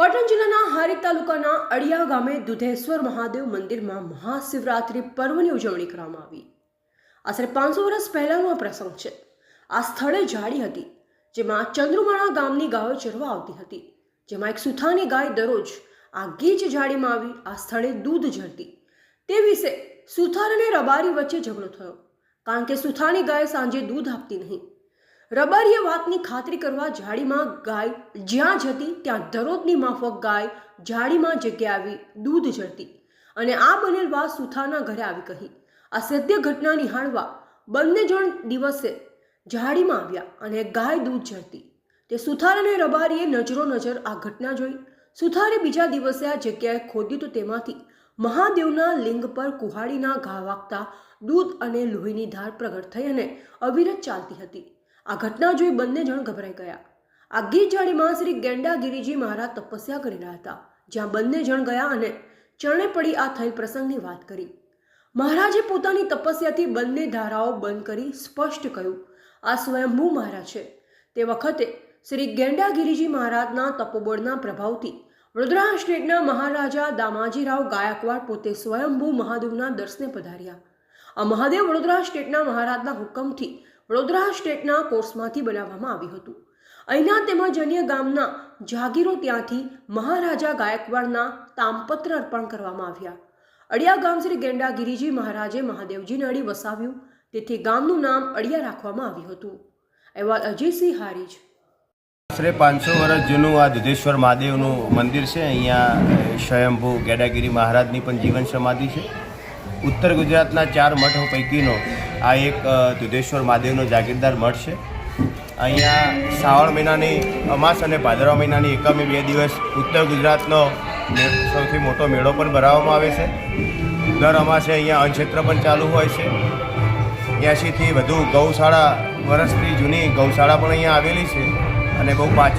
પાટણ જિલ્લાના હારી તાલુકાના અડિયા ગામે દુધેશ્વર મહાદેવ મંદિરમાં મહાશિવરાત્રિ પર્વની ઉજવણી કરવામાં આવી. આશરે પાંચસો વર્ષ પહેલાંનો પ્રસંગ છે. આ સ્થળે જાળી હતી, જેમાં ચંદ્રુમાણા ગામની ગાયો ચરવા આવતી હતી, જેમાં એક સુથાની ગાય દરરોજ આ ગીચ જાળીમાં આવી આ સ્થળે દૂધ ઝરતી. તે વિશે સુથાર અને રબારી વચ્ચે ઝઘડો થયો, કારણ કે સુથાની ગાય સાંજે દૂધ આપતી નહીં. રબારીએ વાતની ખાતરી કરવા જાળીમાં ગાય જ્યાં જતી ત્યાં દરરોજની માફક ગાય જાળીમાં જગ્યા આવી દૂધ ઝરતી અને આ બનેલ વાત સુથારના ઘરે આવી કહી. આ સત્ય ઘટના નિહાળવા બંને જણ દિવસે ઝાડીમાં આવ્યા અને ગાય દૂધ ઝરતી તે સુથાર અને રબારીએ નજરો નજર આ ઘટના જોઈ. સુથારે બીજા દિવસે આ જગ્યાએ ખોદ્યું તો તેમાંથી મહાદેવના લિંગ પર કુહાડીના ઘા વાગતા દૂધ અને લોહીની ધાર પ્રગટ થઈ અને અવિરત ચાલતી હતી. આ ઘટના જોઈ બંને જણ ગભરાઈ ગયા. આ ગીત જાળીમાં શ્રી ગેંડા મહારાજ તપસ્યા કરી રહ્યા હતા, જ્યાં બંને જણ ગયા અને ચરણે પડી આ થયેલ પ્રસંગની વાત કરી. મહારાજે પોતાની તપસ્યાથી બંને ધારાઓ બંધ કરી સ્પષ્ટ કહ્યું, આ સ્વયંભૂ મહારાજ છે. તે વખતે શ્રી ગેંડા ગિરિજી મહારાજના તપોબળના પ્રભાવથી વડોદરા સ્ટેટના મહારાજા દામાજીરાવ ગાયકવાડ પોતે સ્વયંભૂ મહાદેવના દર્શને પધાર્યા. આ મહાદેવ વડોદરા સ્ટેટના મહારાજના હુકમથી વડોદરા સ્ટેટના કોર્સમાંથી બનાવવામાં આવ્યું હતું. અહીંના તેમજ અન્ય ગામના જાગીરો ત્યાંથી મહારાજા ગાયકવાડના તામપત્ર અર્પણ કરવામાં આવ્યા. અડિયા ગામ શ્રી ગેંડા ગિરિજી મહારાજે મહાદેવજીને અડી વસાવ્યું, તેથી ગામનું નામ અડિયા રાખવામાં આવ્યું હતું. અહેવાલ અજયસિંહ હારીજ. આશરે પાંચસો વર્ષ જૂનું આ દુધેશ્વર મહાદેવનું મંદિર છે. અહીંયા સ્વયંભૂ ગેડાગીરી મહારાજની પણ જીવન સમાધિ છે. ઉત્તર ગુજરાતના ચાર મઠો પૈકીનો આ એક દુધેશ્વર મહાદેવનો જાગીરદાર મઠ છે. અહીંયા શ્રાવણ મહિનાની અમાસ અને ભાદરવા મહિનાની એકમે બે દિવસ ઉત્તર ગુજરાતનો સૌથી મોટો મેળો પણ ભરાવવામાં આવે છે. દર અમાસે અહીંયા અન્નક્ષેત્ર પણ ચાલુ હોય છે. એંશીથી વધુ ગૌશાળા વર્ષથી જૂની ગૌશાળા પણ અહીંયા આવેલી છે અને બહુ પ્રાચીન